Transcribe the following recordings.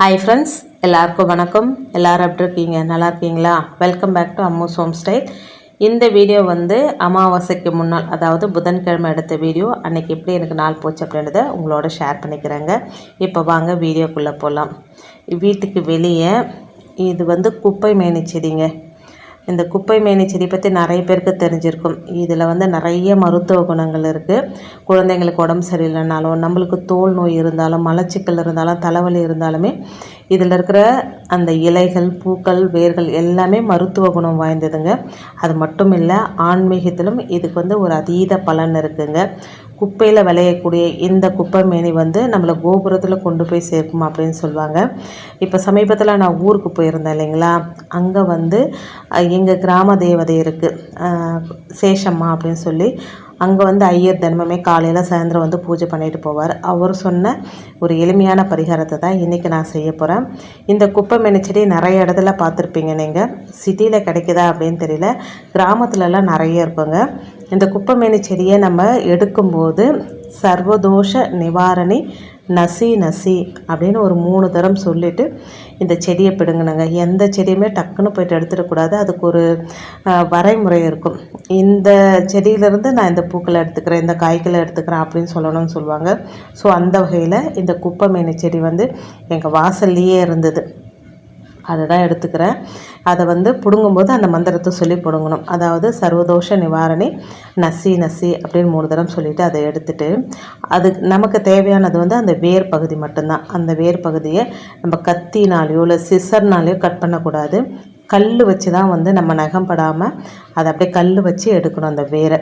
Hi friends எல்லாருக்கும் வணக்கம். எல்லோரும் எப்படி இருக்கீங்க? நல்லா இருக்கீங்களா? Welcome back to Ammu's home style இந்த வீடியோ வந்து அமாவாசைக்கு முன்னால் அதாவது புதன்கிழமை எடுத்த வீடியோ அன்றைக்கி எப்படி எனக்கு நாள் போச்சு அப்படின்றத உங்களோட ஷேர் பண்ணிக்கிறேங்க. இப்போ வாங்க வீடியோக்குள்ளே போகலாம் வீட்டுக்கு வெளியே இது வந்து குப்பை மேனி செடிங்க. இந்த குப்பை மேனி செடி பற்றி நிறைய பேருக்கு தெரிஞ்சிருக்கும். இதில் வந்து நிறைய மருத்துவ குணங்கள் இருக்குது குழந்தைங்களுக்கு உடம்பு சரியில்லைனாலும் நம்மளுக்கு தோல் நோய் இருந்தாலும் மலச்சிக்கல் இருந்தாலும் தலைவலி இருந்தாலுமே இதில் இருக்கிற அந்த இலைகள் பூக்கள் வேர்கள் எல்லாமே மருத்துவ குணம் வாய்ந்ததுங்க. அது மட்டும் இல்லை ஆன்மீகத்திலும் இதுக்கு வந்து ஒரு அதீத பலன் இருக்குங்க. குப்பையில் விளையக்கூடிய இந்த குப்பை மேனி வந்து நம்மளை கோபுரத்தில் கொண்டு போய் சேர்க்கும் அப்படின்னு சொல்லுவாங்க. இப்போ சமீபத்தில் நான் ஊருக்கு போயிருந்தேன் இல்லைங்களா? அங்கே வந்து எங்கள் கிராம தேவதை இருக்குது சேஷம்மா அப்படின்னு சொல்லி அங்கே வந்து ஐயர் தினமுமே காலையில் சாயந்தரம் வந்து பூஜை பண்ணிட்டு போவார். அவர் சொன்ன ஒரு எளிமையான பரிகாரத்தை தான் இன்றைக்கி நான் செய்ய போகிறேன் இந்த குப்பை மேனி நிறைய இடத்துல பார்த்துருப்பீங்க நீங்கள் சிட்டியில் கிடைக்குதா அப்படின்னு தெரியல. கிராமத்துலலாம் நிறைய இருக்குங்க. இந்த குப்பை செடியை நம்ம எடுக்கும்போது சர்வதோஷ நிவாரணி நசி நசி அப்படின்னு ஒரு மூணு தரம் சொல்லிவிட்டு இந்த செடியை பிடுங்கினங்க. எந்த செடியுமே டக்குன்னு போயிட்டு எடுத்துடக்கூடாது. அதுக்கு ஒரு வரைமுறை இருக்கும். இந்த செடியிலேருந்து நான் இந்த பூக்களை எடுத்துக்கிறேன் இந்த காய்களை எடுத்துக்கிறேன் அப்படின்னு சொல்லணும்னு சொல்லுவாங்க. ஸோ அந்த வகையில் இந்த குப்பை மீன் செடி வந்து எங்கள் வாசல்லையே இருந்தது. அதை தான் எடுத்துக்கிறேன். அதை வந்து பிடுங்கும்போது அந்த மந்திரத்தை சொல்லி பிடுங்கணும். அதாவது சர்வதோஷ நிவாரணி நசி நசி அப்படின்னு மூணு தரம் சொல்லிவிட்டு அதை எடுத்துட்டு அது நமக்கு தேவையானது வந்து அந்த வேர் பகுதி மட்டும்தான். அந்த வேர் பகுதியை நம்ம கத்தினாலேயோ இல்லை சிசர்னாலேயோ கட் பண்ணக்கூடாது. கல் வச்சு தான் வந்து நம்ம நகம் படாமல் அதை அப்படியே கல் வச்சு எடுக்கணும் அந்த வேரை.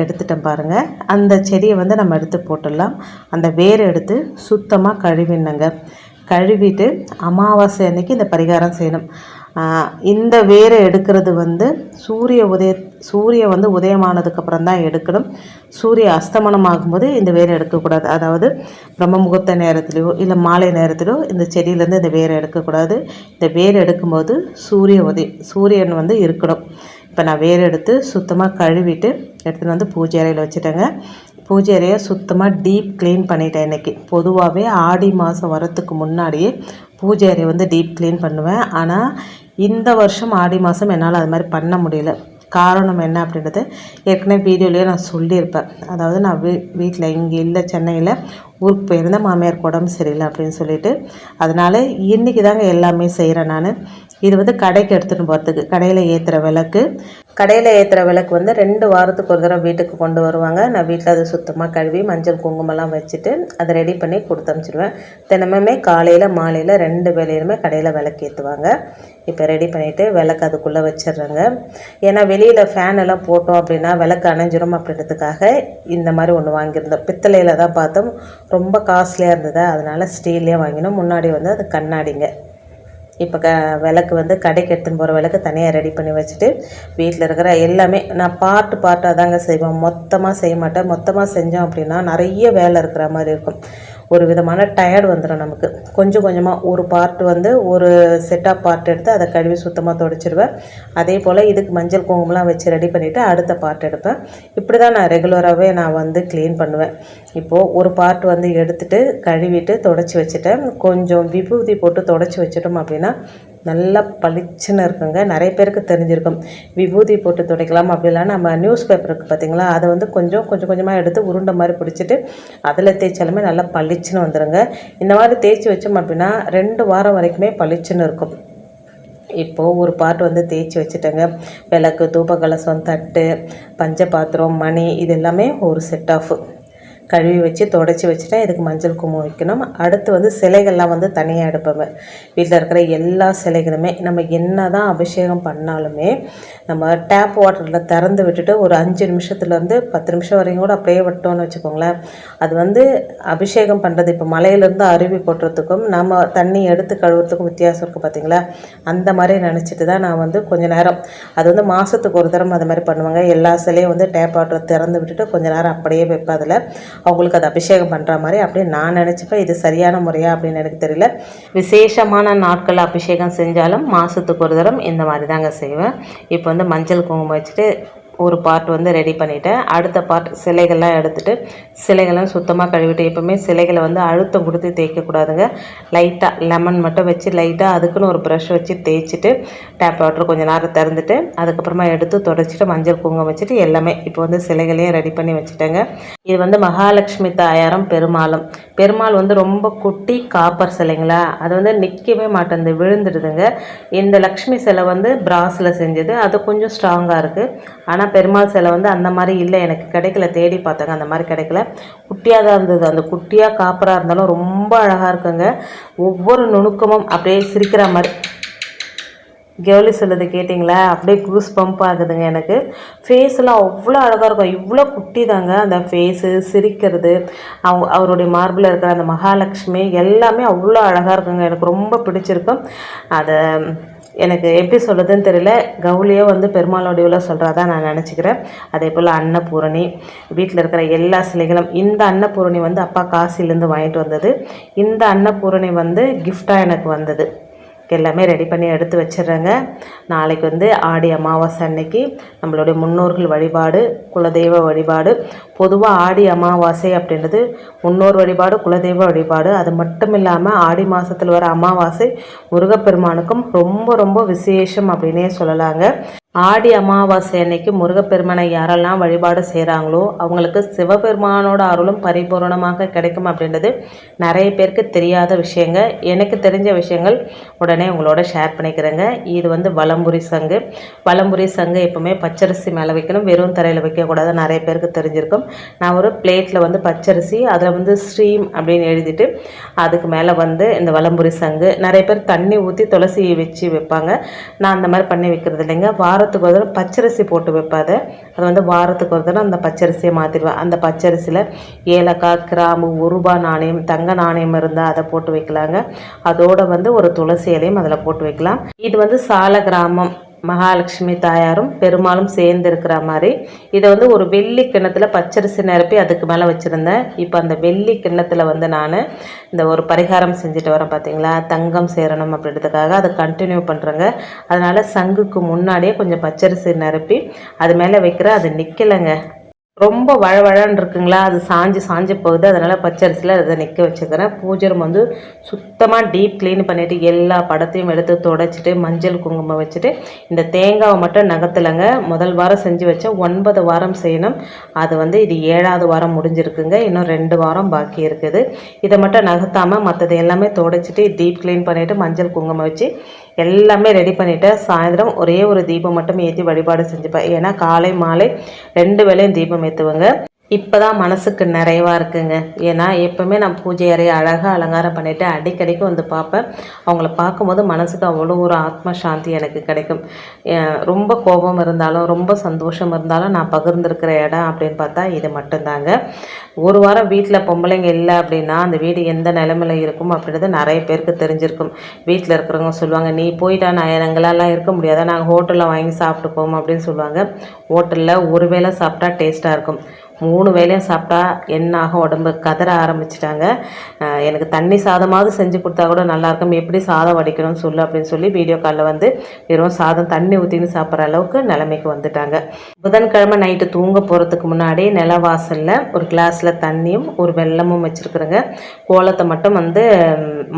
எடுத்துட்டேன் பாருங்கள் அந்த செடியை வந்து நம்ம எடுத்து போட்டுடலாம். அந்த வேரை எடுத்து சுத்தமாக கழுவினங்க கழுவிட்டு அமாவாசை அன்னைக்கு இந்த பரிகாரம் செய்யணும். இந்த வேரை எடுக்கிறது வந்து சூரிய உதய சூரிய வந்து உதயமானதுக்கப்புறம் தான் எடுக்கணும். சூரிய அஸ்தமனம் ஆகும்போது இந்த வேரை எடுக்கக்கூடாது. அதாவது பிரம்ம முகூர்த்த நேரத்துலையோ இல்லை மாலை நேரத்திலோ இந்த செடியிலேருந்து இந்த வேரை எடுக்கக்கூடாது. இந்த வேர் எடுக்கும்போது சூரிய உதயம் சூரியன் வந்து இருக்கணும். இப்போ நான் வேர் எடுத்து சுத்தமாக கழுவிட்டு எடுத்துகிட்டு வந்து பூஜை அறையில் வச்சுட்டேங்க. பூஜை அறையை சுத்தமாக டீப் க்ளீன் பண்ணிட்டேன் இன்றைக்கி பொதுவாகவே ஆடி மாதம் வரத்துக்கு முன்னாடியே பூஜை அறையை வந்து டீப் க்ளீன் பண்ணுவேன். ஆனால் இந்த வருஷம் ஆடி மாதம் என்னால் அது மாதிரி பண்ண முடியல. காரணம் என்ன அப்படின்றது ஏற்கனவே வீடியோலேயே நான் சொல்லியிருப்பேன். அதாவது நான் வீ வீட்டில் இங்கே இல்லை சென்னையில் ஊருக்கு போயிருந்தேன் மாமியார் உடம்பு சரியில்லை அப்படின்னு சொல்லிட்டு. அதனால் இன்றைக்கி தாங்க எல்லாமே செய்கிறேன் நான். இது வந்து கடைக்கு எடுத்துகிட்டு போகிறதுக்கு கடையில் ஏற்றுற விளக்கு. கடையில் ஏற்றுற விளக்கு வந்து ரெண்டு வாரத்துக்கு ஒரு தடவை வீட்டுக்கு கொண்டு வருவாங்க. நான் வீட்டில் அதை சுத்தமாக கழுவி மஞ்சள் குங்குமம்லாம் வச்சுட்டு அதை ரெடி பண்ணி கொடுத்து அனுப்பிச்சிடுவேன். தினமுமே காலையில் மாலையில் ரெண்டு வேலையிலுமே கடையில் விளக்கு ஏற்றுவாங்க இப்போ ரெடி பண்ணிவிட்டு விளக்கு அதுக்குள்ளே வச்சிடுறேங்க. ஏன்னா வெளியில் ஃபேன் எல்லாம் போட்டோம் அப்படின்னா விளக்கு அணைஞ்சிரும் அப்படின்றதுக்காக இந்த மாதிரி ஒன்று வாங்கியிருந்தோம். பித்தளையில் தான் பார்த்தோம். ரொம்ப காஸ்ட்லியாக இருந்தது? அதனால் ஸ்டீல்லே வாங்கினோம். முன்னாடி வந்து அது கண்ணாடிங்க. இப்போ க விளக்கு வந்து கடைக்கு எடுத்துன்னு போகிற விளக்கு தனியாக ரெடி பண்ணி வச்சுட்டு வீட்டில் இருக்கிற எல்லாமே நான் பார்ட்டு பார்ட்டாக தாங்க செய்வேன். மொத்தமாக செய்ய மாட்டேன். மொத்தமாக செஞ்சோம் அப்படின்னா நிறைய வேலை இருக்கிற மாதிரி இருக்கும். ஒரு விதமான டயர்டு வந்துடும் நமக்கு. கொஞ்சம் கொஞ்சமாக ஒரு பார்ட் வந்து ஒரு செட் ஆஃப் பார்ட் எடுத்து அதை கழுவி சுத்தமாக துடைச்சிடுவேன் அதே போல் இதுக்கு மஞ்சள் குங்குமம்லாம் வச்சு ரெடி பண்ணிவிட்டு அடுத்த பார்ட் எடுப்பேன். இப்படி தான் நான் ரெகுலராகவே நான் வந்து க்ளீன் பண்ணுவேன். இப்போது ஒரு பார்ட் வந்து எடுத்துகிட்டு கழுவிட்டு தொடச்சி வச்சுட்டேன். கொஞ்சம் விபூதி போட்டு தொடச்சி வச்சிட்டோம் அப்படின்னா நல்லா பளிச்சுன்னு இருக்குங்க. நிறைய பேருக்கு தெரிஞ்சிருக்கும். விபூதி போட்டு துடைக்கலாம் அப்படிலாம் நம்ம நியூஸ் பேப்பருக்கு பார்த்திங்களா அதை வந்து கொஞ்சம் கொஞ்சம் கொஞ்சமாக எடுத்து உருண்டை மாதிரி பிடிச்சிட்டு அதில் தேய்ச்சாலுமே நல்லா பளிச்சுன்னு வந்துடுங்க இந்த மாதிரி தேய்ச்சி வச்சோம் அப்படின்னா ரெண்டு வாரம் வரைக்குமே பளிச்சுன்னு இருக்கும். இப்போது ஒரு பாட்டு வந்து தேய்ச்சி வச்சுட்டேங்க. விளக்கு தூப கலசம் தட்டு பஞ்ச பாத்திரம் மணி இது எல்லாமே ஒரு செட் ஆஃப் கழுவி வச்சு தொடச்சி வச்சுட்டா இதுக்கு மஞ்சள் குங்குமம் வைக்கணும். அடுத்து வந்து சிலைகள்லாம் வந்து தனியாக எடுப்பேன் வீட்டில் இருக்கிற எல்லா சிலைகளுமே நம்ம என்ன தான் அபிஷேகம் பண்ணாலுமே நம்ம டேப் வாட்டரில் திறந்து விட்டுட்டு ஒரு அஞ்சு நிமிஷத்துலேருந்து பத்து நிமிஷம் வரைக்கும் கூட அப்படியே விட்டோம்னு வச்சுக்கோங்களேன். அது வந்து அபிஷேகம் பண்ணுறது இப்போ மலையிலேருந்து அருவி கொட்டுறதுக்கும் நம்ம தண்ணி எடுத்து கழுவுறதுக்கும் வித்தியாசம் இருக்குது பார்த்தீங்களா அந்த மாதிரி நினச்சிட்டு தான் நான் வந்து கொஞ்சம் நேரம் அது வந்து மாதத்துக்கு ஒரு தரம் அது மாதிரி பண்ணுவாங்க. எல்லா சிலையும் வந்து டேப் வாட்டரை திறந்து விட்டுட்டு கொஞ்சம் நேரம் அப்படியே வைப்பேன் அதில். அவங்களுக்கு அது அபிஷேகம் பண்ணுற மாதிரி அப்படின்னு நான் நினச்சிப்பேன். இது சரியான முறையாக அப்படின்னு எனக்கு தெரியல. விசேஷமான நாட்கள் அபிஷேகம் செஞ்சாலும் மாதத்துக்கு ஒரு தரம் இந்த மாதிரி தாங்க செய்வேன். இப்போ வந்து மஞ்சள் குங்குமம் வச்சுட்டு ஒரு பார்ட் வந்து ரெடி பண்ணிவிட்டேன் அடுத்த பார்ட் சிலைகள்லாம் எடுத்துகிட்டு சிலைகள்லாம் சுத்தமாக கழுவிட்டு எப்போவுமே சிலைகளை வந்து அழுத்தம் கொடுத்து தேய்க்கக்கூடாதுங்க லைட்டாக லெமன் மட்டும் வச்சு லைட்டாக அதுக்குன்னு ஒரு ப்ரஷ் வச்சு தேய்ச்சிட்டு டேப் வாட்டர் கொஞ்சம் நேரம் திறந்துட்டு அதுக்கப்புறமா எடுத்து தொடச்சிட்டு மஞ்சள் குங்குமம் வச்சுட்டு எல்லாமே இப்போ வந்து சிலைகளையும் ரெடி பண்ணி வச்சுட்டேங்க. இது வந்து மகாலட்சுமி தாயாரம் பெருமாளும். பெருமாள் வந்து ரொம்ப குட்டி காப்பர் சிலைங்களா? அது வந்து நிற்கவே மாட்டேங்குது விழுந்துடுதுங்க. இந்த லக்ஷ்மி சிலை வந்து பிராஸில் செஞ்சது. அது கொஞ்சம் ஸ்ட்ராங்காக இருக்குது ஆனால் பெருமாள் சிலை வந்து அந்த மாதிரி இல்லை. எனக்கு கிடைக்கல. தேடி பார்த்தாங்க. அந்த மாதிரி கிடைக்கல. குட்டியாக தான் இருந்தது. அந்த குட்டியாக காப்பராக இருந்தாலும் ரொம்ப அழகாக இருக்குங்க. ஒவ்வொரு நுணுக்கமும் அப்படியே சிரிக்கிற மாதிரி. கெவலி சொல்லுது கேட்டிங்களா? அப்படியே குரூஸ் பம்ப் ஆகுதுங்க எனக்கு. ஃபேஸ்லாம் அவ்வளோ அழகாக இருக்கும். இவ்வளோ குட்டி தாங்க. அந்த ஃபேஸு சிரிக்கிறது அவங்க அவருடைய மார்பில் இருக்கிற அந்த மகாலட்சுமி எல்லாமே அவ்வளோ அழகாக இருக்குங்க. எனக்கு ரொம்ப பிடிச்சிருக்கும் அதை எனக்கு எப்படி சொல்கிறதுன்னு தெரியல. கவுலியோ வந்து பெருமாளுடையவில் சொல்கிறதா நான் நினச்சிக்கிறேன். அதே போல் அன்னபூரணி வீட்டில் இருக்கிற எல்லா சிலைகளும் இந்த அன்னபூரணி வந்து அப்பா காசிலேருந்து வாங்கிட்டு வந்தது. இந்த அன்னபூரணி வந்து கிஃப்டாக எனக்கு வந்தது. எல்லாமே ரெடி பண்ணி எடுத்து வச்சிடுறேங்க. நாளைக்கு வந்து ஆடி அமாவாசை அன்னைக்கு நம்மளுடைய முன்னோர்கள் வழிபாடு குலதெய்வ வழிபாடு. பொதுவாக ஆடி அமாவாசை அப்படின்றது முன்னோர் வழிபாடு குலதெய்வ வழிபாடு. அது மட்டும் இல்லாமல் ஆடி மாதத்தில் வர அமாவாசை முருகப்பெருமானுக்கும் ரொம்ப ரொம்ப விசேஷம் அப்படின்னே சொல்லலாங்க. ஆடி அமாவாசை அன்னைக்கு முருகப்பெருமானை யாரெல்லாம் வழிபாடு செய்கிறாங்களோ அவங்களுக்கு சிவபெருமானோட அருளும் பரிபூரணமாக கிடைக்கும் அப்படின்றது நிறைய பேருக்கு தெரியாத விஷயங்க. எனக்கு தெரிஞ்ச விஷயங்கள் உடனே உங்களோட ஷேர் பண்ணிக்கிறேங்க. இது வந்து வலம்புரி சங்கு. வலம்புரி சங்கு எப்பவுமே பச்சரிசி மேலே வைக்கணும். வெறும் தரையில் வைக்கக்கூடாது. நிறைய பேருக்கு தெரிஞ்சிருக்கும். நான் ஒரு பிளேட்டில் வந்து பச்சரிசி அதில் வந்து ஸ்ட்ரீம் அப்படின்னு எழுதிட்டு அதுக்கு மேலே வந்து இந்த வலம்புரி சங்கு. நிறைய பேர் தண்ணி ஊற்றி துளசி வச்சு வைப்பாங்க. நான் அந்த மாதிரி பண்ணி வைக்கிறது இல்லைங்க. வாரத்துக்கு ஒரு தடவை பச்சரிசி போட்டு வைப்பாத அது வந்து வாரத்துக்கு ஒரு தடவை அந்த பச்சரிசியை மாற்றிடுவேன் அந்த பச்சரிசியில் ஏலக்காய் கிராம்பு ஒரு நாணயம் தங்க நாணயம் இருந்தால் அதை போட்டு வைக்கலாங்க. அதோடு வந்து ஒரு துளசி இலையும் அதில் போட்டு வைக்கலாம். இது வந்து சால கிராமம் மகாலட்சுமி தாயாரும் பெருமாளும் சேர்ந்து இருக்கிற மாதிரி இதை வந்து ஒரு வெள்ளி கிண்ணத்தில் பச்சரிசி நிரப்பி அதுக்கு மேலே வச்சுருந்தேன். இப்போ அந்த வெள்ளி கிண்ணத்தில் வந்து நான் இந்த ஒரு பரிகாரம் செஞ்சுட்டு வரேன் பார்த்தீங்களா தங்கம் சேரணும் அப்படின்றதுக்காக அதை கண்டினியூ பண்ணுறேங்க அதனால் சங்குக்கு முன்னாடியே கொஞ்சம் பச்சரிசி நிரப்பி அது மேலே வைக்கிற அது நிற்கலைங்க ரொம்ப வழவழன்னு இருக்குங்களா? அது சாஞ்சு சாஞ்சு போகுது. அதனால் பச்சரிசியில் அதை நிற்க வச்சுக்கிறேன். பூஜை ரூம் வந்து சுத்தமாக டீப் க்ளீன் பண்ணிவிட்டு எல்லா படத்தையும் எடுத்து தொடச்சிட்டு மஞ்சள் குங்குமம் வச்சுட்டு இந்த தேங்காவை மட்டும் நகர்த்தலைங்க. முதல் வாரம் செஞ்சு வச்சேன் ஒன்பது வாரம் செய்யணும். அது வந்து இது ஏழாவது வாரம் முடிஞ்சிருக்குங்க. இன்னும் ரெண்டு வாரம் பாக்கி இருக்குது. இதை மட்டும் நகர்த்தாமல் மற்றது எல்லாமே தொடச்சிட்டு டீப் க்ளீன் பண்ணிவிட்டு மஞ்சள் குங்குமம் வச்சு எல்லாமே ரெடி பண்ணிவிட்டு சாயந்தரம் ஒரே ஒரு தீபம் மட்டும் ஏற்றி வழிபாடு செஞ்சுப்பேன். ஏன்னா காலை மாலை ரெண்டு வேளையும் தீபம் ஏற்றுவேங்க இப்போ தான் மனசுக்கு நிறைவாக இருக்குங்க. ஏன்னா எப்போவுமே நான் பூஜை அறையை அழகாக அலங்காரம் பண்ணிவிட்டு அடிக்கடிக்கு வந்து பார்ப்பேன். அவங்கள பார்க்கும்போது மனசுக்கு அவ்வளோ ஒரு ஆத்ம சாந்தி எனக்கு கிடைக்கும். ரொம்ப கோபம் இருந்தாலும் ரொம்ப சந்தோஷம் இருந்தாலும் நான் பகிர்ந்துருக்கிற இடம் அப்படின்னு பார்த்தா இது மட்டும்தாங்க. ஒரு வாரம் வீட்டில் பொம்பளைங்க இல்லை அப்படின்னா அந்த வீடு எந்த நிலமையில இருக்கும் அப்படின்றது நிறைய பேருக்கு தெரிஞ்சிருக்கும். வீட்டில் இருக்கிறவங்க சொல்லுவாங்க நீ போயிட்டா நான் எங்களாலாம் இருக்க முடியாதா? நாங்கள் ஹோட்டலில் வாங்கி சாப்பிட்டு போவோம் அப்படின்னு சொல்லுவாங்க. ஹோட்டலில் ஒரு வேளை சாப்பிட்டா டேஸ்ட்டாக இருக்கும். மூணு வேலையும் சாப்பிட்டா என்ன ஆகும் உடம்பு கதற ஆரம்பிச்சிட்டாங்க. எனக்கு தண்ணி சாதமாவது செஞ்சு கொடுத்தா கூட நல்லாயிருக்கும். எப்படி சாதம் வடிக்கணும்னு சொல்லு அப்படின்னு சொல்லி வீடியோ காலில் வந்து வெறும் சாதம் தண்ணி ஊற்றின்னு சாப்பிட்ற அளவுக்கு நிலைமைக்கு வந்துட்டாங்க. புதன்கிழமை நைட்டு தூங்க போகிறதுக்கு முன்னாடி நிலவாசலில் ஒரு கிளாஸில் தண்ணியும் ஒரு வெள்ளமும் வச்சுருக்குறேங்க. கோலத்தை மட்டும் வந்து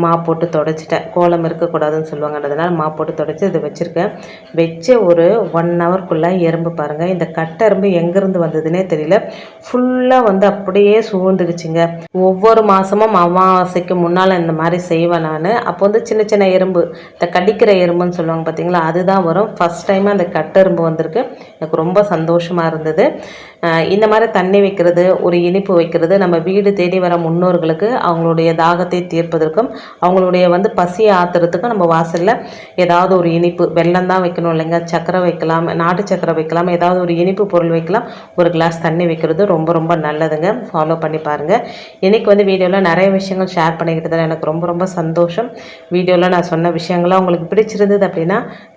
மா போட்டு தொடச்சிட்டேன். கோலம் இருக்கக்கூடாதுன்னு சொல்லுவாங்கன்றதுனால மா போட்டு தொடச்சி இதை வச்சுருக்கேன். வச்சு ஒரு ஒன் ஹவர்க்குள்ளே எறும்பு பாருங்கள் இந்த கட்டெரும்பு எங்கேருந்து வந்ததுன்னே தெரியல. ஃபுல்லாக வந்து அப்படியே சூழ்ந்துக்குச்சுங்க. ஒவ்வொரு மாதமும் அமாவாசைக்கு முன்னால் இந்த மாதிரி செய்வேன் நான். அப்போ வந்து சின்ன சின்ன எறும்பு இந்த கடிக்கிற எறும்புன்னு சொல்லுவாங்க பார்த்தீங்களா அதுதான் வரும். ஃபஸ்ட் டைம் அந்த கட்டெரும்பு வந்திருக்கு. எனக்கு ரொம்ப சந்தோஷமாக இருந்தது. இந்த மாதிரி தண்ணி வைக்கிறது ஒரு இனிப்பு வைக்கிறது நம்ம வீடு தேடி வர முன்னோர்களுக்கு அவங்களுடைய தாகத்தை தீர்ப்பதற்கும் அவங்களுடைய வந்து பசியை ஆத்துறதுக்கும் நம்ம வாசலில் ஏதாவது ஒரு இனிப்பு வெள்ளம் தான் வைக்கணும் இல்லைங்க சக்கரை வைக்கலாம் நாட்டு சக்கரை வைக்கலாம் ஏதாவது ஒரு இனிப்பு பொருள் வைக்கலாம் ஒரு கிளாஸ் தண்ணி வைக்கிறது ரொம்ப ரொம்ப நல்லதுங்க. ஃபாலோ பண்ணி பாருங்கள் இன்றைக்கி வந்து வீடியோவில் நிறைய விஷயங்கள் ஷேர் பண்ணிக்கிட்டதில் எனக்கு ரொம்ப ரொம்ப சந்தோஷம். வீடியோவில் நான் சொன்ன விஷயங்கள்லாம் உங்களுக்கு பிடிச்சிருந்தது அப்படின்னா